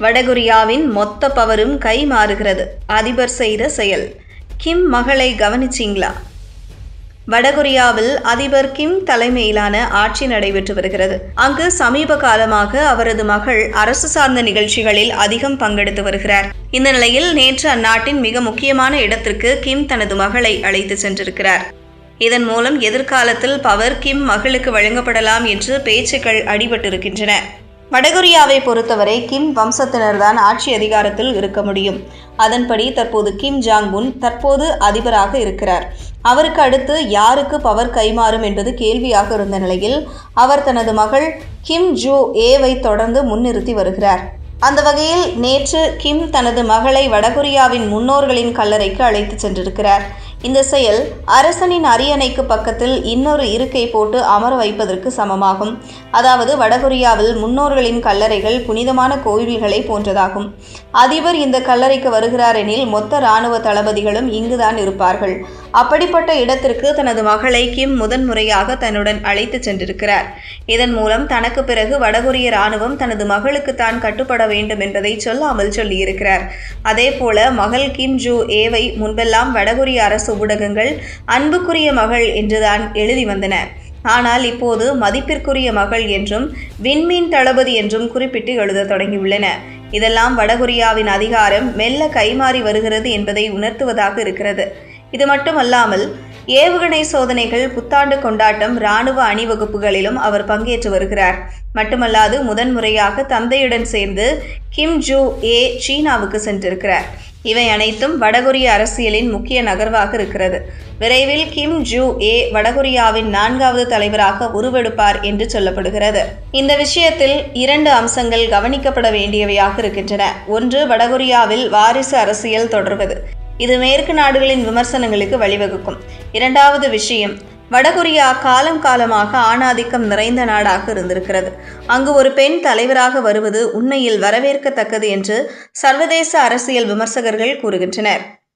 வடகொரியாவின் மொத்த பவரும் கை மாறுகிறது. அதிபர் செய்த செயல். கிம் மகளை கவனிச்சிங்களா? வடகொரியாவில் அதிபர் கிம் தலைமையிலான ஆட்சி நடைபெற்று வருகிறது. அங்கு சமீப காலமாக அவரது மகள் அரசு சார்ந்த நிகழ்ச்சிகளில் அதிகம் பங்கெடுத்து வருகிறார். இந்த நிலையில் நேற்று அந்நாட்டின் மிக முக்கியமான இடத்திற்கு கிம் தனது மகளை அழைத்து சென்றிருக்கிறார். இதன் மூலம் எதிர்காலத்தில் பவர் கிம் மகளுக்கு வழங்கப்படலாம் என்று பேச்சுக்கள் அடிபட்டிருக்கின்றன. வடகொரியாவை பொறுத்தவரை கிம் வம்சத்தினர்தான் ஆட்சி அதிகாரத்தில் இருக்க முடியும். அதன்படி தற்போது கிம் ஜாங் உன் தற்போது அதிபராக இருக்கிறார். அவருக்கு அடுத்து யாருக்கு பவர் கைமாறும் என்பது கேள்வியாக இருந்த நிலையில் அவர் தனது மகள் கிம் ஜூ ஏவை தொடர்ந்து முன்னிறுத்தி வருகிறார். அந்த வகையில் நேற்று கிம் தனது மகளை வடகொரியாவின் முன்னோர்களின் கல்லறைக்கு அழைத்து சென்றிருக்கிறார். இந்த செயல் அரசனின் அரியணைக்கு பக்கத்தில் இன்னொரு இருக்கை போட்டு அமர வைப்பதற்கு சமமாகும். அதாவது வடகொரியாவில் முன்னோர்களின் கல்லறைகள் புனிதமான கோவில்களை போன்றதாகும். அதிபர் இந்த கல்லறைக்கு வருகிறார் எனில் மொத்த இராணுவ தளபதிகளும் இங்குதான் இருப்பார்கள். அப்படிப்பட்ட இடத்திற்கு தனது மகளை கிம் முதன்முறையாக தன்னுடன் அழைத்து சென்றிருக்கிறார். இதன் மூலம் தனக்கு பிறகு வடகொரிய இராணுவம் தனது மகளுக்கு தான் கட்டுப்பட வேண்டும் என்பதை சொல்லாமல் சொல்லியிருக்கிறார். அதே போல மகள் கிம் ஜூ ஏவை முன்பெல்லாம் வடகொரிய அரசு ஊடகங்கள் அன்புக்குரிய மகள் என்றுதான் எழுதி வந்தன. ஆனால் இப்போது மதிப்பிற்குரிய மகள் என்றும் விண்மீன் தளபதி என்றும் குறிப்பிட்டு எழுத தொடங்கியுள்ளன. இதெல்லாம் வடகொரியாவின் அதிகாரம் மெல்ல கைமாறி வருகிறது என்பதை உணர்த்துவதாக இருக்கிறது. இது மட்டுமல்லாமல் ஏவுகணை சோதனைகள் புத்தாண்டு கொண்டாட்டம் இராணுவ அணிவகுப்புகளிலும் அவர் பங்கேற்று வருகிறார். மட்டுமல்லாது முதன்முறையாக தந்தையுடன் சேர்ந்து கிம் ஜூ ஏ சீனாவுக்கு சென்றிருக்கிறார். இவை அனைத்தும் வடகொரிய அரசியலின் முக்கிய நகர்வாக இருக்கிறது. விரைவில் கிம் ஜூ ஏ வடகொரியாவின் நான்காவது தலைவராக உருவெடுப்பார் என்று சொல்லப்படுகிறது. இந்த விஷயத்தில் இரண்டு அம்சங்கள் கவனிக்கப்பட வேண்டியவையாக இருக்கின்றன. ஒன்று வடகொரியாவில் வாரிசு அரசியல் தொடர்வது. இது மேற்கு நாடுகளின் விமர்சனங்களுக்கு வழிவகுக்கும். இரண்டாவது விஷயம் வடகொரியா காலம் காலமாக ஆணாதிக்கம் நிறைந்த நாடாக இருந்திருக்கிறது. அங்கு ஒரு பெண் தலைவராக வருவது உண்மையில் வரவேற்கத்தக்கது என்று சர்வதேச அரசியல் விமர்சகர்கள் கூறுகின்றனர்.